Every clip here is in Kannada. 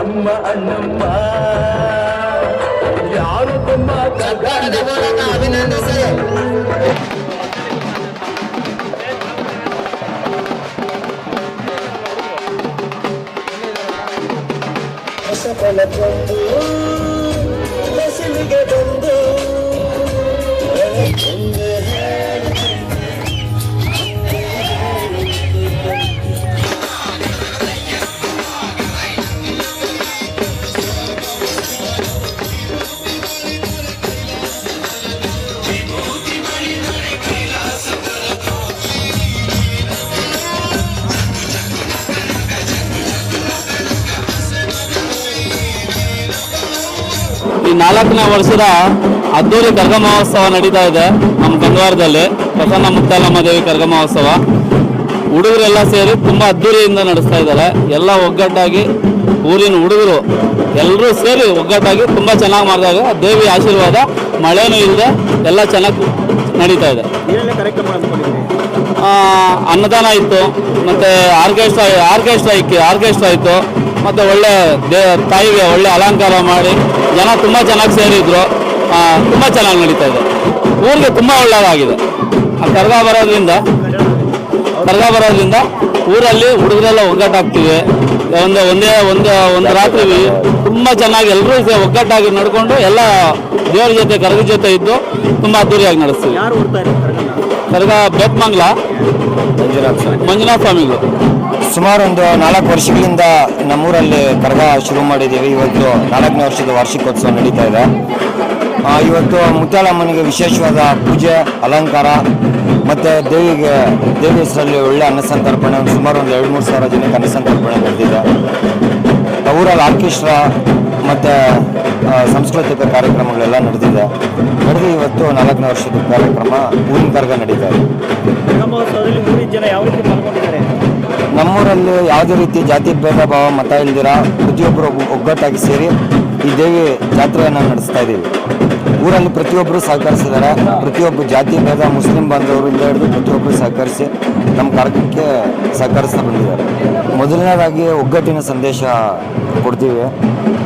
ಅಮ್ಮ ಅಣ್ಣಮ್ಮ ಯಾರು ತುಂಬ ಸರ್ಕಾರದ ಮೂಲಕ ಅಭಿನಂದಿಸಿ ಹೊಸಕೊಳಗೊಂಡು ಬಸಲಿಗೆ ಬಂದು ಈ ನಾಲ್ಕನೇ ವರ್ಷದ ಅದ್ದೂರಿ ಕರ್ಗ ಮಹೋತ್ಸವ ನಡೀತಾ ಇದೆ ನಮ್ಮ ಗಂಗವಾರದಲ್ಲಿ ಪ್ರಸನ್ನ ಮುತ್ತಾಲಮ್ಮ ದೇವಿ ಕರ್ಗ ಮಹೋತ್ಸವ. ಹುಡುಗರೆಲ್ಲ ಸೇರಿ ತುಂಬ ಅದ್ದೂರಿಯಿಂದ ನಡೆಸ್ತಾ ಇದ್ದಾರೆ. ಎಲ್ಲ ಒಗ್ಗಟ್ಟಾಗಿ ಊರಿನ ಹುಡುಗರು ಎಲ್ಲರೂ ಸೇರಿ ಒಗ್ಗಟ್ಟಾಗಿ ತುಂಬ ಚೆನ್ನಾಗಿ ಮಾಡಿದಾಗ ದೇವಿ ಆಶೀರ್ವಾದ ಮಳೆನೂ ಇಲ್ಲದೆ ಎಲ್ಲ ಚೆನ್ನಾಗಿ ನಡೀತಾ ಇದೆ. ಅನ್ನದಾನ ಇತ್ತು ಮತ್ತು ಆರ್ಕೆಸ್ಟ್ರಾ ಆರ್ಕೆಸ್ಟ್ರಾ ಇಕ್ಕಿ ಆರ್ಕೆಸ್ಟ್ರಾ ಇತ್ತು. ಮತ್ತು ಒಳ್ಳೆ ದೇ ತಾಯಿಗೆ ಒಳ್ಳೆ ಅಲಂಕಾರ ಮಾಡಿ ಜನ ತುಂಬ ಚೆನ್ನಾಗಿ ಸೇರಿದ್ರು. ತುಂಬ ಚೆನ್ನಾಗಿ ನಡೀತಾ ಇದೆ. ಊರಿಗೆ ತುಂಬ ಒಳ್ಳೆಯದಾಗಿದೆ ಆ ಕರ್ಗ ಬರೋದ್ರಿಂದ ಕರ್ಗ ಬರೋದ್ರಿಂದ ಊರಲ್ಲಿ ಹುಡುಗರೆಲ್ಲ ಒಗ್ಗಟ್ಟಾಗ್ತೀವಿ. ಒಂದು ಒಂದೇ ಒಂದು ಒಂದು ರಾತ್ರಿ ತುಂಬ ಚೆನ್ನಾಗಿ ಎಲ್ಲರೂ ಒಗ್ಗಟ್ಟಾಗಿ ನಡ್ಕೊಂಡು ಎಲ್ಲ ದೇವ್ರ ಜೊತೆ ಕರ್ಗ ಜೊತೆ ಇದ್ದು ತುಂಬ ಅದ್ದೂರಿಯಾಗಿ ನಡೆಸ್ತೀವಿ. ಕರ್ಗ ಬೆತ್ಮಂಗ್ಲ ಮಂಜುನಾಥ ಸ್ವಾಮಿಗಳು. ಸುಮಾರು ಒಂದು ನಾಲ್ಕು ವರ್ಷಗಳಿಂದ ನಮ್ಮೂರಲ್ಲಿ ಕರಗ ಶುರು ಮಾಡಿದ್ದೀವಿ. ಇವತ್ತು ನಾಲ್ಕನೇ ವರ್ಷದ ವಾರ್ಷಿಕೋತ್ಸವ ನಡೀತಾ ಇದೆ. ಇವತ್ತು ಮುತ್ತಾಲಮ್ಮನಿಗೆ ವಿಶೇಷವಾದ ಪೂಜೆ, ಅಲಂಕಾರ ಮತ್ತು ದೇವಿಗೆ, ದೇವಿ ಹೆಸರಲ್ಲಿ ಒಳ್ಳೆ ಅನ್ನಸಂತರ್ಪಣೆ ಒಂದು ಸುಮಾರು ಒಂದು ಎರಡು ಮೂರು ಸಾವಿರ ಜನಕ್ಕೆ ಅನ್ನಸಂತರ್ಪಣೆ ನಡೆದಿದೆ. ಊರಲ್ಲಿ ಆರ್ಕೆಸ್ಟ್ರಾ ಮತ್ತು ಸಾಂಸ್ಕೃತಿಕ ಕಾರ್ಯಕ್ರಮಗಳೆಲ್ಲ ನಡೆದಿದೆ. ನಡೆದು ಇವತ್ತು ನಾಲ್ಕನೇ ವರ್ಷದ ಕಾರ್ಯಕ್ರಮ ಊರಿನ ಕರ್ಗ ನಡೀತಾ ಇದೆ. ನಮ್ಮೂರಲ್ಲಿ ಯಾವುದೇ ರೀತಿ ಜಾತಿ ಭೇದ ಭಾವ, ಮತ ಇಲ್ದಿರ ಪ್ರತಿಯೊಬ್ಬರು ಒಗ್ಗಟ್ಟಾಗಿ ಸೇರಿ ಈ ದೇವಿ ಜಾತ್ರೆಯನ್ನು ನಡೆಸ್ತಾ ಇದ್ದೀವಿ. ಊರಲ್ಲಿ ಪ್ರತಿಯೊಬ್ಬರು ಸಹಕರಿಸಿದ್ದಾರೆ. ಪ್ರತಿಯೊಬ್ಬರು ಜಾತಿ ಭೇದ, ಮುಸ್ಲಿಂ ಬಾಂಧವರಿಂದ ಹಿಡಿದು ಪ್ರತಿಯೊಬ್ಬರು ಸಹಕರಿಸಿ ನಮ್ಮ ಕಾರ್ಯಕ್ರಮಕ್ಕೆ ಸಹಕರಿಸ್ತಾ ಬಂದಿದ್ದಾರೆ. ಮೊದಲನೇದಾಗಿ ಒಗ್ಗಟ್ಟಿನ ಸಂದೇಶ ಕೊಡ್ತೀವಿ.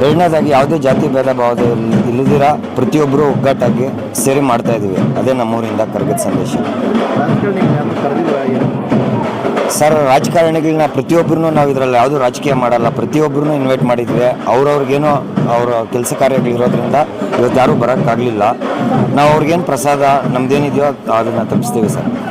ಎರಡನೇದಾಗಿ ಯಾವುದೇ ಜಾತಿ ಭೇದ ಭಾವ ಇಲ್- ಇಲ್ಲದಿರ ಪ್ರತಿಯೊಬ್ಬರು ಒಗ್ಗಟ್ಟಾಗಿ ಸೇರಿ ಮಾಡ್ತಾ ಇದ್ದೀವಿ. ಅದೇ ನಮ್ಮೂರಿಂದ ಕರಗದ ಸಂದೇಶ. ಸರ್ ರಾಜಕಾರಣಿಗಳನ್ನ ಪ್ರತಿಯೊಬ್ಬರೂ ನಾವು ಇದರಲ್ಲಿ ಯಾವುದೂ ರಾಜಕೀಯ ಮಾಡಲ್ಲ. ಪ್ರತಿಯೊಬ್ಬರೂ ಇನ್ವೈಟ್ ಮಾಡಿದ್ವಿ. ಅವ್ರವ್ರಿಗೇನೋ ಅವರ ಕೆಲಸ ಕಾರ್ಯಗಳಿರೋದ್ರಿಂದ ಇವತ್ತು ಯಾರೂ ಬರೋಕ್ಕಾಗಲಿಲ್ಲ. ನಾವು ಅವ್ರಿಗೇನು ಪ್ರಸಾದ ನಮ್ದೇನಿದೆಯೋ ಅದನ್ನು ತಪ್ಪಿಸ್ತೀವಿ ಸರ್.